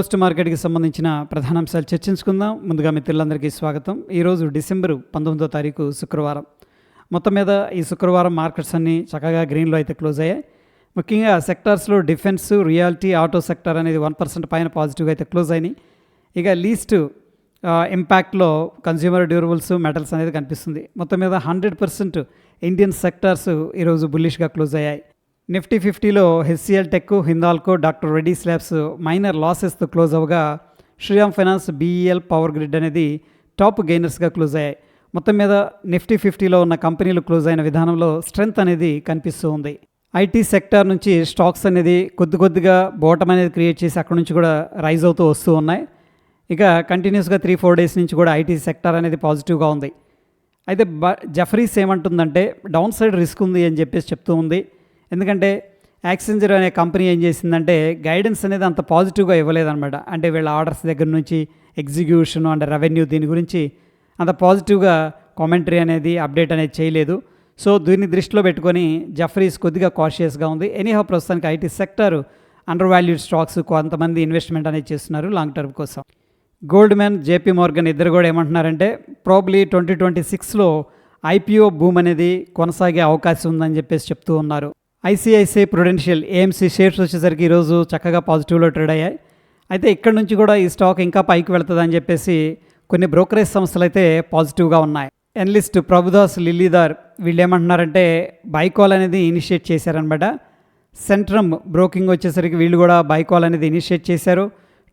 Post మార్కెట్కి సంబంధించిన ప్రధాన అంశాలు చర్చించుకుందాం. ముందుగా మిత్రులందరికీ స్వాగతం. ఈరోజు డిసెంబరు పంతొమ్మిదో తారీఖు శుక్రవారం. మొత్తం మీద ఈ శుక్రవారం మార్కెట్స్ అన్నీ చక్కగా గ్రీన్లో అయితే క్లోజ్ అయ్యాయి. ముఖ్యంగా సెక్టార్స్లో డిఫెన్స్ రియాలిటీ ఆటో సెక్టార్ అనేది వన్ పర్సెంట్ పైన పాజిటివ్గా అయితే క్లోజ్ అయినాయి. ఇక లీస్ట్ ఇంపాక్ట్లో కన్జ్యూమర్ డ్యూరబుల్స్ మెటల్స్ అనేది కనిపిస్తుంది. మొత్తం మీద హండ్రెడ్ పర్సెంట్ ఇండియన్ సెక్టార్స్ ఈరోజు బుల్లిష్గా క్లోజ్ అయ్యాయి. నిఫ్టీ ఫిఫ్టీలో HCL Tech Hindalco doctor Reddy labs minor లాసెస్తో close అవగా Shriram finance BEL power grid అనేది టాప్ గెయినర్స్గా క్లోజ్ అయ్యాయి. మొత్తం మీద నిఫ్టీ ఫిఫ్టీలో ఉన్న కంపెనీలు క్లోజ్ అయిన విధానంలో స్ట్రెంగ్త్ అనేది కనిపిస్తూ ఉంది. ఐటీ సెక్టార్ నుంచి స్టాక్స్ అనేది కొద్ది కొద్దిగా బోటం అనేది క్రియేట్ చేసి అక్కడ నుంచి కూడా రైజ్ అవుతూ వస్తూ ఉన్నాయి. ఇక కంటిన్యూస్గా త్రీ ఫోర్ డేస్ నుంచి కూడా ఐటీ సెక్టార్ అనేది పాజిటివ్గా ఉంది. అయితే బ జఫరీస్ ఏమంటుందంటే డౌన్ సైడ్ రిస్క్ ఉంది అని చెప్పేసి చెప్తూ ఉంది. ఎందుకంటే యాక్సెంజర్ అనే కంపెనీ ఏం చేసిందంటే గైడెన్స్ అనేది అంత పాజిటివ్గా ఇవ్వలేదన్నమాట. అంటే వీళ్ళ ఆర్డర్స్ దగ్గర నుంచి ఎగ్జిక్యూషన్ అండ్ రెవెన్యూ దీని గురించి అంత పాజిటివ్గా కామెంటరీ అనేది అప్డేట్ అనేది చేయలేదు. సో దీన్ని దృష్టిలో పెట్టుకొని జఫరీస్ కొద్దిగా కాషియస్గా ఉంది. ఎనీహో ప్రస్తుతానికి IT sector under valued stocks కొంతమంది ఇన్వెస్ట్మెంట్ అనేది చేస్తున్నారు లాంగ్ టర్మ్ కోసం. గోల్డ్ మ్యాన్ జేపీ మార్గన్ ఇద్దరు కూడా ఏమంటున్నారంటే ప్రాబ్లీ ట్వంటీ ట్వంటీ సిక్స్లో ఐపీఓ భూమ్ అనేది కొనసాగే అవకాశం ఉందని చెప్పేసి చెప్తూ ఉన్నారు. ఐసిఐసిఐ ప్రుడెన్షియల్ ఏఎంసీ షేర్స్ వచ్చేసరికి ఈరోజు చక్కగా పాజిటివ్లో ట్రేడ్ అయ్యాయి. అయితే ఇక్కడ నుంచి కూడా ఈ స్టాక్ ఇంకా పైకి వెళ్తుందని చెప్పేసి కొన్ని బ్రోకరేజ్ సంస్థలు అయితే పాజిటివ్గా ఉన్నాయి. ఎన్లిస్ట్ ప్రభుదాస్ లిల్లీదార్ వీళ్ళు ఏమంటున్నారంటే బైకాల్ అనేది ఇనిషియేట్ చేశారనమాట. సెంట్రమ్ బ్రోకింగ్ వచ్చేసరికి వీళ్ళు కూడా బైకాల్ అనేది ఇనిషియేట్ చేశారు.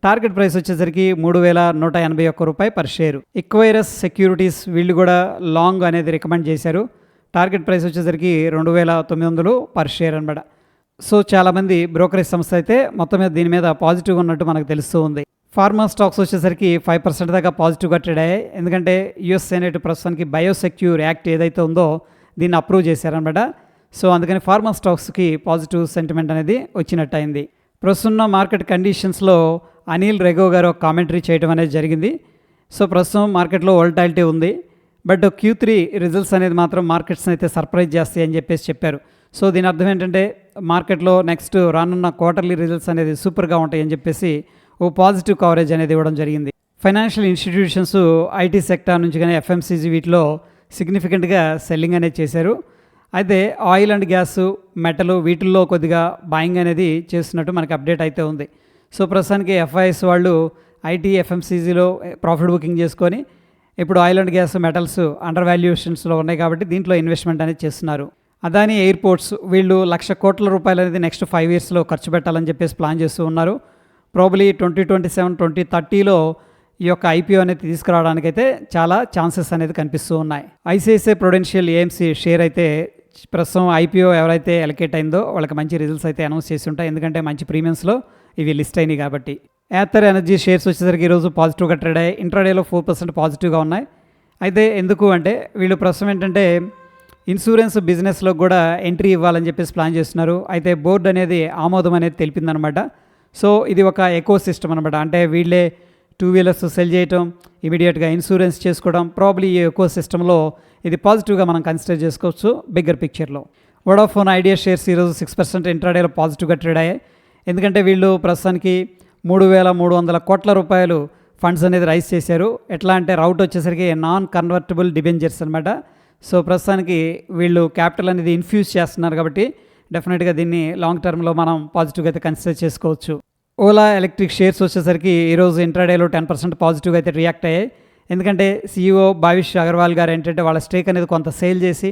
టార్గెట్ ప్రైస్ వచ్చేసరికి మూడు వేల నూట ఎనభై ఒక్క రూపాయి పర్ షేరు ఇక్వైరస్ సెక్యూరిటీస్ వీళ్ళు కూడా లాంగ్ అనేది రికమెండ్ చేశారు. టార్గెట్ ప్రైస్ వచ్చేసరికి రెండు వేల తొమ్మిది వందలు పర్ షేర్ అనమాట సో చాలామంది బ్రోకరేజ్ సంస్థ అయితే మొత్తం మీద దీని మీద పాజిటివ్గా ఉన్నట్టు మనకు తెలుస్తూ ఉంది. ఫార్మా స్టాక్స్ వచ్చేసరికి ఫైవ్ పర్సెంట్ దాకా పాజిటివ్గా ట్రేడ్ అయ్యాయి. ఎందుకంటే యుఎస్ సెనేట్ ప్రస్తుతానికి బయోసెక్యూర్ యాక్ట్ ఏదైతే ఉందో దీన్ని అప్రూవ్ చేశారనమాట సో అందుకని ఫార్మా స్టాక్స్కి పాజిటివ్ సెంటిమెంట్ అనేది వచ్చినట్టు అయింది ప్రస్తుతం మార్కెట్ కండిషన్స్లో అనిల్ రెగో గారు కామెంటరీ చేయడం అనేది జరిగింది. సో ప్రస్తుతం మార్కెట్లో వోల్టాలిటీ ఉంది. బట్ క్యూ త్రీ రిజల్ట్స్ అనేది మాత్రం మార్కెట్స్ని అయితే సర్ప్రైజ్ చేస్తాయి అని చెప్పేసి చెప్పారు. సో దీని అర్థం ఏంటంటే మార్కెట్లో నెక్స్ట్ రానున్న క్వార్టర్లీ రిజల్ట్స్ అనేది సూపర్గా ఉంటాయి అని చెప్పేసి ఓ పాజిటివ్ కవరేజ్ అనేది ఇవ్వడం జరిగింది. ఫైనాన్షియల్ ఇన్స్టిట్యూషన్స్ ఐటీ సెక్టార్ నుంచి కానీ ఎఫ్ఎంసీజీ వీటిలో సిగ్నిఫికెంట్గా సెల్లింగ్ అనేది చేశారు. అయితే ఆయిల్ అండ్ గ్యాస్ మెటల్ వీటిల్లో కొద్దిగా బాయింగ్ అనేది చేస్తున్నట్టు మనకి అప్డేట్ అయితే ఉంది. సో ప్రస్తుతానికి ఎఫ్ఐఎస్ వాళ్ళు ఐటీ ఎఫ్ఎంసీజీలో ప్రాఫిట్ బుకింగ్ చేసుకొని ఇప్పుడు oil and gas metals under వాల్యుయేషన్స్లో ఉన్నాయి కాబట్టి దీంట్లో ఇన్వెస్ట్మెంట్ అనేది చేస్తున్నారు. అదాని ఎయిర్పోర్ట్స్ వీళ్ళు లక్ష కోట్ల రూపాయలు అనేది నెక్స్ట్ ఫైవ్ ఇయర్స్లో ఖర్చు పెట్టాలని చెప్పేసి ప్లాన్ చేస్తూ ఉన్నారు. Probably twenty twenty seven twenty థర్టీలో ఈ యొక్క ఐపీఓ అనేది తీసుకురావడానికైతే చాలా ఛాన్సెస్ అనేది కనిపిస్తూ ఉన్నాయి. ఐసిఐసిఐ ప్రొడెన్షియల్ ఏఎంసీ షేర్ అయితే ప్రస్తుతం ఐపీఓ ఎవరైతే ఎలకేట్ అయిందో వాళ్ళకి మంచి రిజల్ట్స్ అయితే అనౌన్స్ చేసి ఉంటాయి. ఎందుకంటే మంచి ప్రీమియమ్స్లో ఇవి లిస్ట్ అయినాయి కాబట్టి. యాథర్ ఎనర్జీ షేర్స్ వచ్చేసరికి ఈరోజు పాజిటివ్గా ట్రేడ్ అయ్యాయి. ఇంట్రాడేలో ఫోర్ పర్సెంట్ పాజిటివ్గా ఉన్నాయి. అయితే ఎందుకు అంటే వీళ్ళు ప్రస్తుతం ఏంటంటే ఇన్సూరెన్స్ బిజినెస్లో కూడా ఎంట్రీ ఇవ్వాలని చెప్పేసి ప్లాన్ చేస్తున్నారు. అయితే బోర్డు అనేది ఆమోదం అనేది తెలిపిందనమాట. సో ఇది ఒక ఎకో సిస్టమ్ అనమాట. అంటే వీళ్ళే టూ వీలర్స్ సెల్ చేయటం ఇమీడియట్గా ఇన్సూరెన్స్ చేసుకోవడం ప్రాబ్లీ ఈ ఎకో సిస్టంలో ఇది పాజిటివ్గా మనం కన్సిడర్ చేసుకోవచ్చు బిగ్గర్ పిక్చర్లో వడాఫోన్ ఐడియా షేర్స్ ఈరోజు సిక్స్ పర్సెంట్ ఇంట్రాడేలో పాజిటివ్గా ట్రేడ్ అయ్యాయి. ఎందుకంటే వీళ్ళు ప్రస్తుతానికి మూడు వేల మూడు వందల కోట్ల రూపాయలు ఫండ్స్ అనేది రైజ్ చేశారు. ఎట్లా అంటే రౌట్ వచ్చేసరికి నాన్ కన్వర్టబుల్ డిబెంజర్స్ అనమాట సో ప్రస్తుతానికి వీళ్ళు క్యాపిటల్ అనేది ఇన్ఫ్యూజ్ చేస్తున్నారు కాబట్టి డెఫినెట్గా దీన్ని లాంగ్ టర్మ్లో మనం పాజిటివ్గా అయితే కన్సిడర్ చేసుకోవచ్చు. ఓలా ఎలక్ట్రిక్ షేర్స్ వచ్చేసరికి ఈరోజు ఇంట్రాడేలో టెన్ పర్సెంట్ పాజిటివ్గా అయితే రియాక్ట్ అయ్యాయి. ఎందుకంటే సీఈఓ భావిష్ అగర్వాల్ గారు ఏంటంటే వాళ్ళ స్టేక్ అనేది కొంత సేల్ చేసి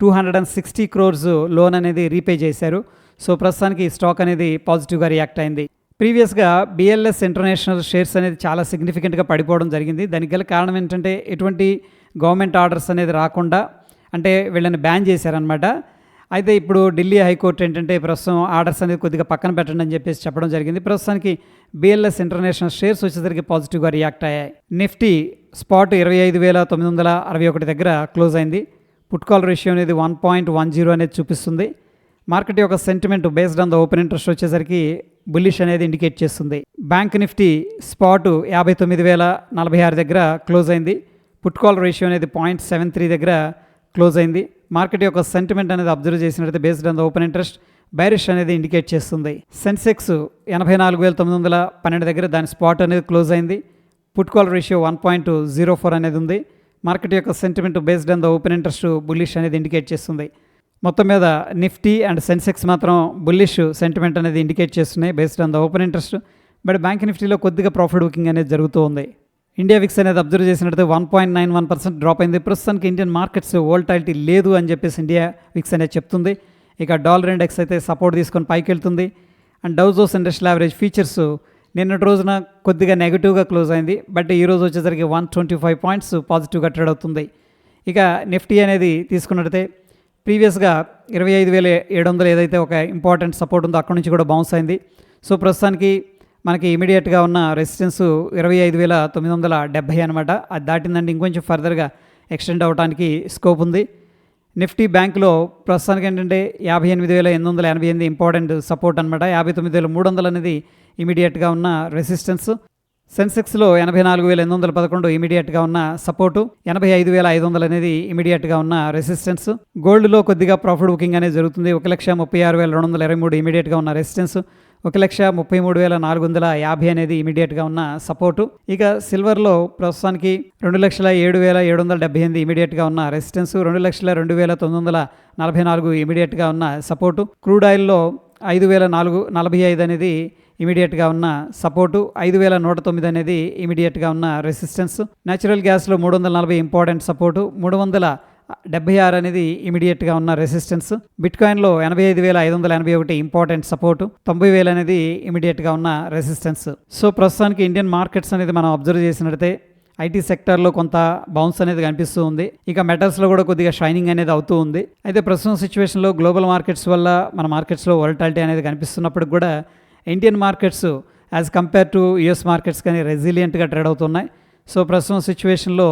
two hundred and sixty crores loan అనేది రీపే చేశారు. సో ప్రస్తుతానికి ఈ స్టాక్ అనేది పాజిటివ్గా రియాక్ట్ అయింది. ప్రీవియస్గా బిఎల్ఎస్ ఇంటర్నేషనల్ షేర్స్ అనేది చాలా సిగ్నిఫికెంట్గా పడిపోవడం జరిగింది. దానికి గల కారణం ఏంటంటే ఎటువంటి గవర్నమెంట్ ఆర్డర్స్ అనేది రాకుండా అంటే వీళ్ళని బ్యాన్ చేశారనమాట అయితే ఇప్పుడు ఢిల్లీ హైకోర్టు ఏంటంటే ప్రస్తుతం ఆర్డర్స్ అనేది కొద్దిగా పక్కన పెట్టండి అని చెప్పేసి చెప్పడం జరిగింది. ప్రస్తుతానికి బిఎల్ఎస్ ఇంటర్నేషనల్ షేర్స్ వచ్చేసరికి పాజిటివ్గా రియాక్ట్ అయ్యాయి. నిఫ్టీ స్పాట్ ఇరవై ఐదు వేల తొమ్మిది వందల అరవై ఒకటి దగ్గర క్లోజ్ అయింది. పుట్కాల్ రేషియో అనేది వన్ పాయింట్ వన్ జీరో అనేది చూపిస్తుంది. మార్కెట్ యొక్క sentiment based on the open interest వచ్చేసరికి బుల్లిష్ అనేది ఇండికేట్ చేస్తుంది. బ్యాంక్ నిఫ్టీ స్పాటు యాభై తొమ్మిది వేల నలభై ఆరు దగ్గర క్లోజ్ అయింది. పుట్కాల్ రేషియో అనేది పాయింట్ సెవెన్ త్రీ దగ్గర క్లోజ్ అయింది. మార్కెట్ యొక్క సెంటిమెంట్ అనేది అబ్జర్వ్ చేసినట్లయితే based on the open interest bearish అనేది ఇండికేట్ చేస్తుంది. సెన్సెక్స్ ఎనభై నాలుగు వేల తొమ్మిది వందల పన్నెండు దగ్గర దాని స్పాట్ అనేది క్లోజ్ అయింది. Put call ratio one point zero four అనేది ఉంది. మార్కెట్ యొక్క sentiment based on the open interest bullish అనేది ఇండికేట్ చేస్తుంది. మొత్తం మీద నిఫ్టీ అండ్ సెన్సెక్స్ మాత్రం బుల్లిష్ సెంటిమెంట్ అనేది ఇండికేట్ చేస్తున్నాయి based on the open interest but bank నిఫ్టీలో కొద్దిగా ప్రాఫిట్ బుకింగ్ అనేది జరుగుతూ ఉంది. ఇండియా విక్స్ అనేది అబ్జర్వ్ చేసినట్లయితే one point nine one percent drop అయింది. ప్రస్తుతానికి ఇండియన్ మార్కెట్స్ వోల్టాలిటీ లేదు అని చెప్పేసి ఇండియా విక్స్ అనేది చెప్తుంది. ఇక డాలర్ ఇండెక్స్ అయితే సపోర్ట్ తీసుకొని పైకి వెళ్తుంది. And Dow Jones industrial average futures నిన్నటి రోజున కొద్దిగా నెగిటివ్గా క్లోజ్ అయింది. బట్ ఈ రోజు వచ్చేసరికి వన్ ట్వంటీ ఫైవ్ పాయింట్స్ పాజిటివ్గా ట్రేడ్ అవుతుంది. ఇక నిఫ్టీ అనేది తీసుకున్నట్టయితే ప్రీవియస్గా ఇరవై ఐదు వేల ఏడు వందలు ఏదైతే ఒక ఇంపార్టెంట్ సపోర్ట్ ఉందో అక్కడ నుంచి కూడా బౌన్స్ అయింది. సో ప్రస్తుతానికి మనకి ఇమీడియట్గా ఉన్న రెసిస్టెన్స్ ఇరవై ఐదు వేల తొమ్మిది వందల డెబ్బై అనమాట అది దాటిందంటే ఇంకొంచెం ఫర్దర్గా ఎక్స్టెండ్ అవడానికి స్కోప్ ఉంది. నిఫ్టీ బ్యాంక్లో ప్రస్తుతానికి ఏంటంటే యాభై ఎనిమిది వేల ఎనిమిది వందల ఎనభై ఎనిమిది ఇంపార్టెంట్ సపోర్ట్ అనమాట యాభై తొమ్మిది వేల మూడు వందలు అనేది ఇమీడియట్గా ఉన్న రెసిస్టెన్స్. సెన్సెక్స్లో ఎనభై నాలుగు వేల ఎనిమిది వందల పదకొండు ఇమీడియట్గా ఉన్న సపోర్టు ఎనభై ఐదు వేల ఐదు వందలు అనేది ఇమీడియట్గా ఉన్న రెసిస్టెన్స్. గోల్డ్లో కొద్దిగా ప్రాఫిట్ బుకింగ్ అనేది జరుగుతుంది. ఒక లక్ష ముప్పై ఆరు వేల రెండు వందల ఇరవై మూడు ఇమీడియట్గా ఉన్న రెసిస్టెన్స్. ఒక లక్ష ముప్పై మూడు వేల నాలుగు వందల యాభై అనేది ఇమీడియట్గా ఉన్న సపోర్టు. ఇక సిల్వర్లో ప్రస్తుతానికి రెండు లక్షల ఏడు వేల ఏడు వందల డెబ్బై ఎనిమిది ఇమీడియట్గా ఉన్న రెసిస్టెన్స్. రెండు లక్షల రెండు వేల తొమ్మిది వందల నలభై నాలుగు ఇమీడియట్గా ఉన్న సపోర్టు. క్రూడ్ ఆయిల్లో ఐదు వేల నాలుగు నలభై ఐదు అనేది ఇమీడియట్గా ఉన్న సపోర్టు ఐదు వేల నూట తొమ్మిది అనేది ఇమీడియట్గా ఉన్న రెసిస్టెన్స్. న్యాచురల్ గ్యాస్లో మూడు వందల నలభై ఇంపార్టెంట్ సపోర్టు మూడు వందల డెబ్బై ఆరు అనేది ఇమీడియట్గా ఉన్న రెసిస్టెన్స్. బిట్కాయిన్లో ఎనభై ఐదు వేల ఐదు వందల ఎనభై ఒకటి ఇంపార్టెంట్ సపోర్టు తొంభై వేలు అనేది ఇమీడియట్గా ఉన్న రెసిస్టెన్స్. సో ప్రస్తుతానికి ఇండియన్ మార్కెట్స్ అనేది మనం అబ్జర్వ్ చేసినట్టే ఐటీ సెక్టార్లో కొంత బౌన్స్ అనేది కనిపిస్తూ ఉంది. ఇక మెటల్స్లో కూడా కొద్దిగా షైనింగ్ అనేది అవుతూ ఉంది. అయితే ప్రస్తుతం సిచ్యువేషన్లో గ్లోబల్ మార్కెట్స్ వల్ల మన మార్కెట్స్లో వోల్టాలిటీ అనేది కనిపిస్తున్నప్పటికి కూడా Indian markets as compare to US markets కానీ రెసిలియంట్గా ట్రేడ్ అవుతున్నాయి. సో ప్రస్తుతం సిచ్యువేషన్లో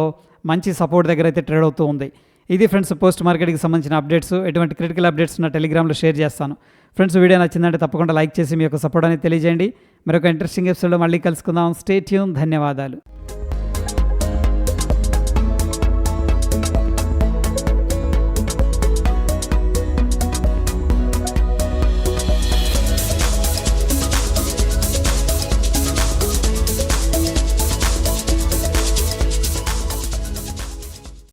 మంచి సపోర్ట్ దగ్గర అయితే ట్రేడ్ అవుతూ ఉంది. ఇది ఫ్రెండ్స్ పోస్ట్ మార్కెట్కి సంబంధించిన అప్డేట్స్ ఎటువంటి క్రిటికల్ అప్డేట్స్ నా టెలిగ్రామ్లో షేర్ చేస్తాను. ఫ్రెండ్స్ వీడియో నచ్చిందంటే తప్పకుండా లైక్ చేసి మీ యొక్క సపోర్ట్ అనేది తెలియజేయండి. మరొక ఇంట్రెస్టింగ్ ఎపిసోడ్లో మళ్ళీ కలుసుకుందాం. స్టేట్యూన్ ధన్యవాదాలు.